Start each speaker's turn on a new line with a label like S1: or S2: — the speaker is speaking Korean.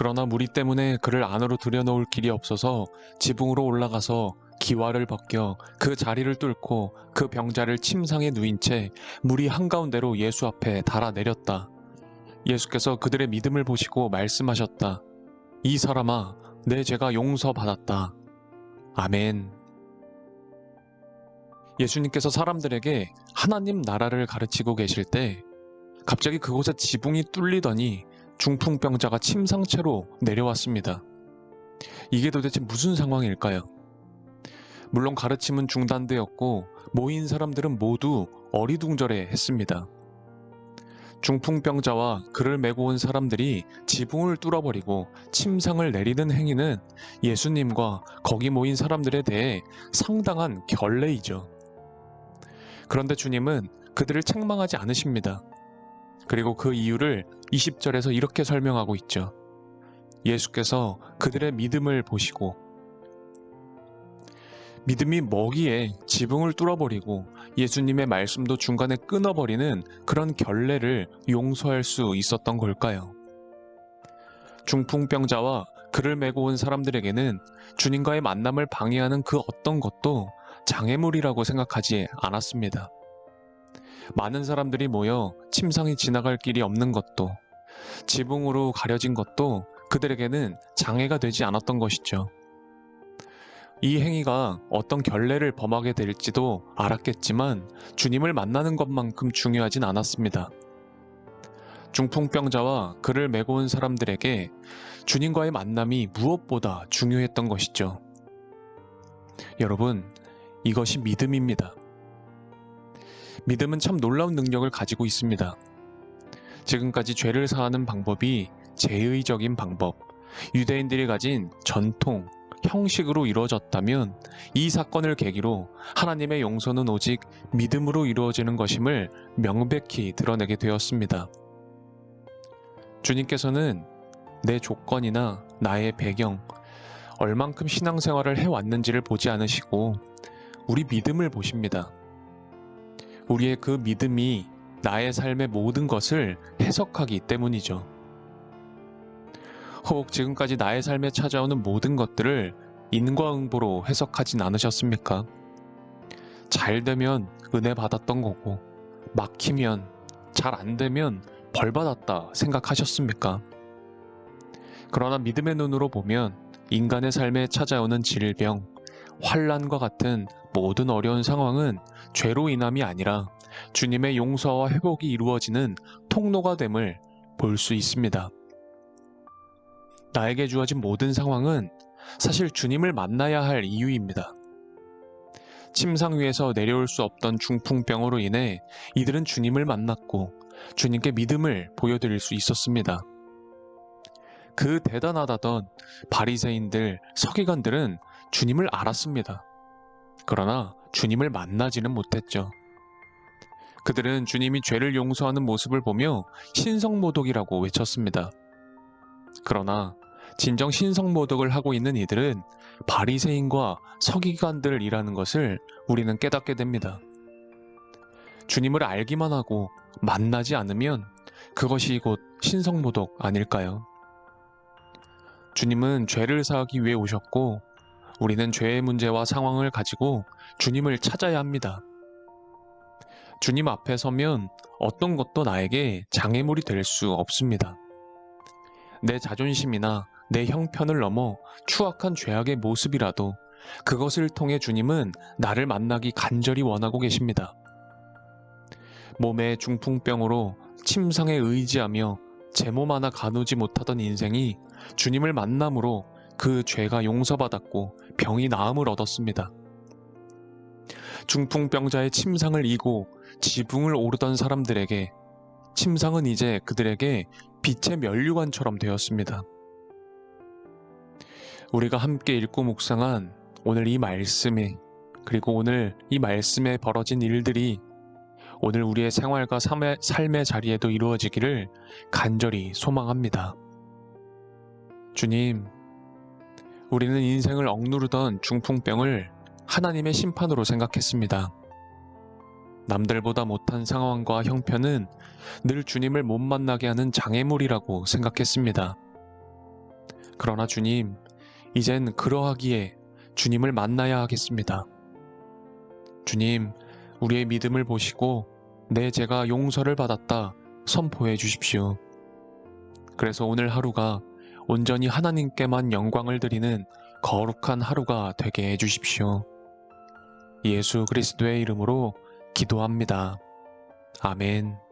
S1: 그러나 무리 때문에 그를 안으로 들여놓을 길이 없어서 지붕으로 올라가서 기와를 벗겨 그 자리를 뚫고 그 병자를 침상에 누인 채 무리 한가운데로 예수 앞에 달아내렸다. 예수께서 그들의 믿음을 보시고 말씀하셨다. 이 사람아, 내 죄가 용서받았다. 아멘. 예수님께서 사람들에게 하나님 나라를 가르치고 계실 때 갑자기 그곳에 지붕이 뚫리더니 중풍병자가 침상채로 내려왔습니다. 이게 도대체 무슨 상황일까요? 물론 가르침은 중단되었고 모인 사람들은 모두 어리둥절해 했습니다. 중풍병자와 그를 메고 온 사람들이 지붕을 뚫어버리고 침상을 내리는 행위는 예수님과 거기 모인 사람들에 대해 상당한 결례이죠. 그런데 주님은 그들을 책망하지 않으십니다. 그리고 그 이유를 20절에서 이렇게 설명하고 있죠. 예수께서 그들의 믿음을 보시고 믿음이 뭐기에 지붕을 뚫어버리고 예수님의 말씀도 중간에 끊어버리는 그런 결례를 용서할 수 있었던 걸까요? 중풍병자와 그를 메고 온 사람들에게는 주님과의 만남을 방해하는 그 어떤 것도 장애물이라고 생각하지 않았습니다. 많은 사람들이 모여 침상이 지나갈 길이 없는 것도 지붕으로 가려진 것도 그들에게는 장애가 되지 않았던 것이죠. 이 행위가 어떤 결례를 범하게 될지도 알았겠지만 주님을 만나는 것만큼 중요하진 않았습니다. 중풍병자와 그를 메고 온 사람들에게 주님과의 만남이 무엇보다 중요했던 것이죠. 여러분, 이것이 믿음입니다. 믿음은 참 놀라운 능력을 가지고 있습니다. 지금까지 죄를 사하는 방법이 제의적인 방법, 유대인들이 가진 전통, 형식으로 이루어졌다면 이 사건을 계기로 하나님의 용서는 오직 믿음으로 이루어지는 것임을 명백히 드러내게 되었습니다. 주님께서는 내 조건이나 나의 배경, 얼만큼 신앙생활을 해왔는지를 보지 않으시고 우리 믿음을 보십니다. 우리의 그 믿음이 나의 삶의 모든 것을 해석하기 때문이죠. 혹 지금까지 나의 삶에 찾아오는 모든 것들을 인과응보로 해석하진 않으셨습니까? 잘 되면 은혜 받았던 거고, 막히면, 잘 안 되면 벌 받았다 생각하셨습니까? 그러나 믿음의 눈으로 보면 인간의 삶에 찾아오는 질병, 환란과 같은 모든 어려운 상황은 죄로 인함이 아니라 주님의 용서와 회복이 이루어지는 통로가 됨을 볼 수 있습니다. 나에게 주어진 모든 상황은 사실 주님을 만나야 할 이유입니다. 침상 위에서 내려올 수 없던 중풍병으로 인해 이들은 주님을 만났고 주님께 믿음을 보여드릴 수 있었습니다. 그 대단하다던 바리새인들, 서기관들은 주님을 알았습니다. 그러나 주님을 만나지는 못했죠. 그들은 주님이 죄를 용서하는 모습을 보며 신성모독이라고 외쳤습니다. 그러나 진정 신성모독을 하고 있는 이들은 바리새인과 서기관들이라는 것을 우리는 깨닫게 됩니다. 주님을 알기만 하고 만나지 않으면 그것이 곧 신성모독 아닐까요? 주님은 죄를 사하기 위해 오셨고 우리는 죄의 문제와 상황을 가지고 주님을 찾아야 합니다. 주님 앞에 서면 어떤 것도 나에게 장애물이 될 수 없습니다. 내 자존심이나 내 형편을 넘어 추악한 죄악의 모습이라도 그것을 통해 주님은 나를 만나기 간절히 원하고 계십니다. 몸의 중풍병으로 침상에 의지하며 제 몸 하나 가누지 못하던 인생이 주님을 만남으로 그 죄가 용서받았고 병이 나음을 얻었습니다. 중풍병자의 침상을 이고 지붕을 오르던 사람들에게 침상은 이제 그들에게 빛의 면류관처럼 되었습니다. 우리가 함께 읽고 묵상한 오늘 이 말씀에 그리고 오늘 이 말씀에 벌어진 일들이 오늘 우리의 생활과 삶의, 삶의 자리에도 이루어지기를 간절히 소망합니다. 주님, 우리는 인생을 억누르던 중풍병을 하나님의 심판으로 생각했습니다. 남들보다 못한 상황과 형편은 늘 주님을 못 만나게 하는 장애물이라고 생각했습니다. 그러나 주님, 이젠 그러하기에 주님을 만나야 하겠습니다. 주님, 우리의 믿음을 보시고 내 죄가 용서를 받았다 선포해 주십시오. 그래서 오늘 하루가 온전히 하나님께만 영광을 드리는 거룩한 하루가 되게 해 주십시오. 예수 그리스도의 이름으로 기도합니다. 아멘.